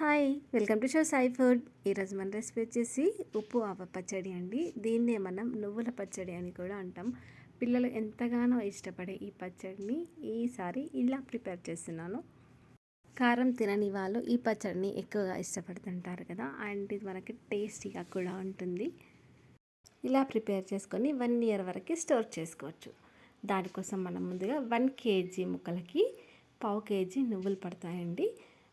Hi welcome to show Sai food. ఈరోజు మన recipe వచ్చేసి ఉప్పు ఆవ పచ్చడి అండి. దీన్నే మనం నువ్వుల పచ్చడి అని కూడా అంటాం. పిల్లలు ఎంతగానో ఇష్టపడే ఈ పచ్చడిని ఈసారి ఇలా ప్రిపేర్ చేస్తున్నాను. కారం తినని వాళ్ళు ఈ పచ్చడిని ఎక్కువగా ఇష్టపడుతుంటారు కదా అండ్ ఇది మనకి టేస్టీగా కూడా ఉంటుంది. ఇలా ప్రిపేర్ చేసుకొని వన్ ఇయర్ వరకు స్టోర్ చేసుకోవచ్చు. దానికోసం మనం ముందుగా వన్ కేజీ ముక్కలకి పావు కేజీ నువ్వులు పడతాయండి.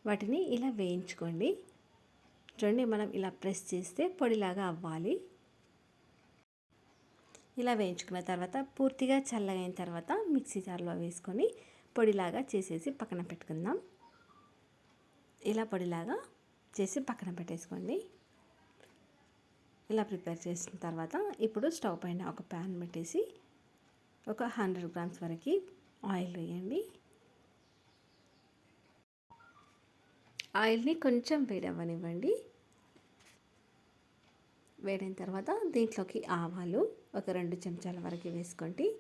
వాటిని ఇలా వేయించుకోండి. చూడండి మనం ఇలా ప్రెస్ చేస్తే పొడిలాగా అవ్వాలి. ఇలా వేయించుకున్న తర్వాత పూర్తిగా చల్లగైన తర్వాత మిక్సీ జార్లో వేసుకొని పొడిలాగా చేసేసి పక్కన పెట్టుకుందాం. ఇలా పొడిలాగా చేసి పక్కన పెట్టేసుకోండి. ఇలా ప్రిపేర్ చేసిన తర్వాత ఇప్పుడు స్టవ్ పైన ఒక ప్యాన్ పెట్టేసి ఒక హండ్రెడ్ గ్రామ్స్ వరకు ఆయిల్ వేయండి. ఆయిల్ని కొంచెం వేడవ్వనివ్వండి. వేడిన తర్వాత దీంట్లోకి ఆవాలు ఒక రెండు చెంచాల వరకు వేసుకోండి.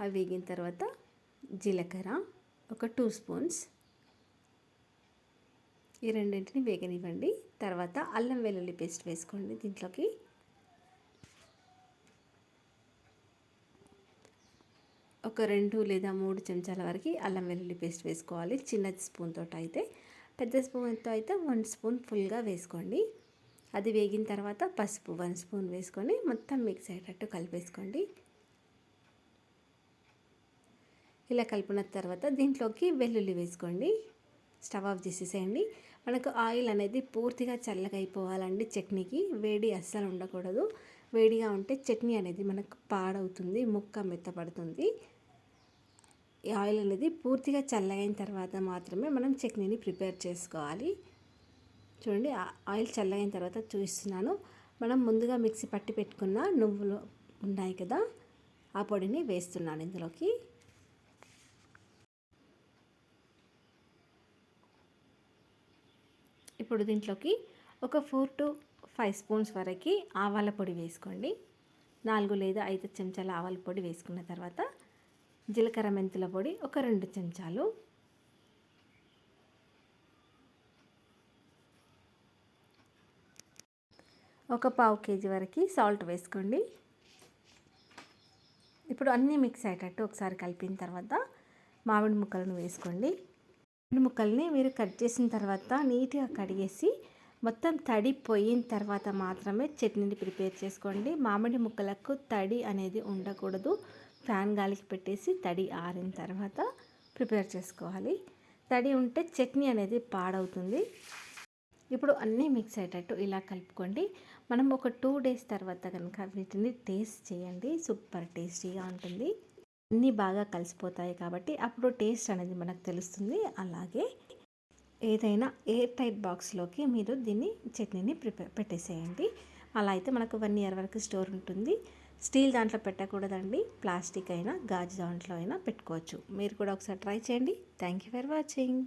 అవి వేగిన తర్వాత జీలకర్ర ఒక టూ స్పూన్స్. ఈ రెండింటిని వేగనివ్వండి. తర్వాత అల్లం వెల్లుల్లి పేస్ట్ వేసుకోండి దీంట్లోకి. ఒక రెండు లేదా మూడు చెంచాల వరకు అల్లం వెల్లుల్లి పేస్ట్ వేసుకోవాలి. చిన్న స్పూన్తో అయితే. పెద్ద స్పూన్తో అయితే వన్ స్పూన్ ఫుల్గా వేసుకోండి. అది వేగిన తర్వాత పసుపు వన్ స్పూన్ వేసుకొని మొత్తం మిక్స్ అయ్యేటట్టు కలిపేసుకోండి. ఇలా కలిపిన తర్వాత దీంట్లోకి వెల్లుల్లి వేసుకోండి. స్టవ్ ఆఫ్ చేసేసేయండి. మనకు ఆయిల్ అనేది పూర్తిగా చల్లగా అయిపోవాలండి చట్నీకి. వేడి అస్సలు ఉండకూడదు. వేడిగా ఉంటే చట్నీ అనేది మనకు పాడవుతుంది ముక్క మెత్తపడుతుంది. ఈ ఆయిల్ అనేది పూర్తిగా చల్లగైన తర్వాత మాత్రమే మనం చట్నీని ప్రిపేర్ చేసుకోవాలి. చూడండి ఆయిల్ చల్లగైన తర్వాత చూపిస్తున్నాను. మనం ముందుగా మిక్సీ పట్టి పెట్టుకున్న నువ్వులు ఉన్నాయి కదా ఆ పొడిని వేస్తున్నాను ఇందులోకి. ఇప్పుడు దీంట్లోకి ఒక ఫోర్ టు ఫైవ్ స్పూన్స్ వరకు ఆవాల పొడి వేసుకోండి. నాలుగు లేదా ఐదు చెంచాల ఆవాల పొడి వేసుకున్న తర్వాత జీలకర్ర మెంతుల పొడి ఒక రెండు చెంచాలు. ఒక పావు కేజీ వరకు సాల్ట్ వేసుకోండి. ఇప్పుడు అన్నీ మిక్స్ అయ్యేటట్టు ఒకసారి కలిపిన తర్వాత మామిడి ముక్కలను వేసుకోండి. మామిడి ముక్కల్ని మీరు కట్ చేసిన తర్వాత నీట్గా కడిగేసి మొత్తం తడి పోయిన తర్వాత మాత్రమే చట్నీని ప్రిపేర్ చేసుకోండి. మామిడి ముక్కలకు తడి అనేది ఉండకూడదు. ఫ్యాన్ గాలికి పెట్టేసి తడి ఆరిన తర్వాత ప్రిపేర్ చేసుకోవాలి. తడి ఉంటే చట్నీ అనేది పాడవుతుంది. ఇప్పుడు అన్నీ మిక్స్ అయ్యేటట్టు ఇలా కలుపుకోండి. మనం ఒక టూ డేస్ తర్వాత కనుక వీటిని టేస్ట్ చేయండి. సూపర్ టేస్టీగా ఉంటుంది. అన్నీ బాగా కలిసిపోతాయి కాబట్టి అప్పుడు టేస్ట్ అనేది మనకు తెలుస్తుంది. అలాగే ఏదైనా ఎయిర్ టైట్ బాక్స్లోకి మీరు దీన్ని చట్నీని ప్రిపేర్ పెట్టేసేయండి. అలా అయితే మనకు వన్ ఇయర్ వరకు స్టోర్ ఉంటుంది. స్టీల్ దాంట్లో పెట్టకూడదండి. ప్లాస్టిక్ అయినా గాజు దాంట్లో అయినా పెట్టుకోవచ్చు. మీరు కూడా ఒకసారి ట్రై చేయండి. Thank you for watching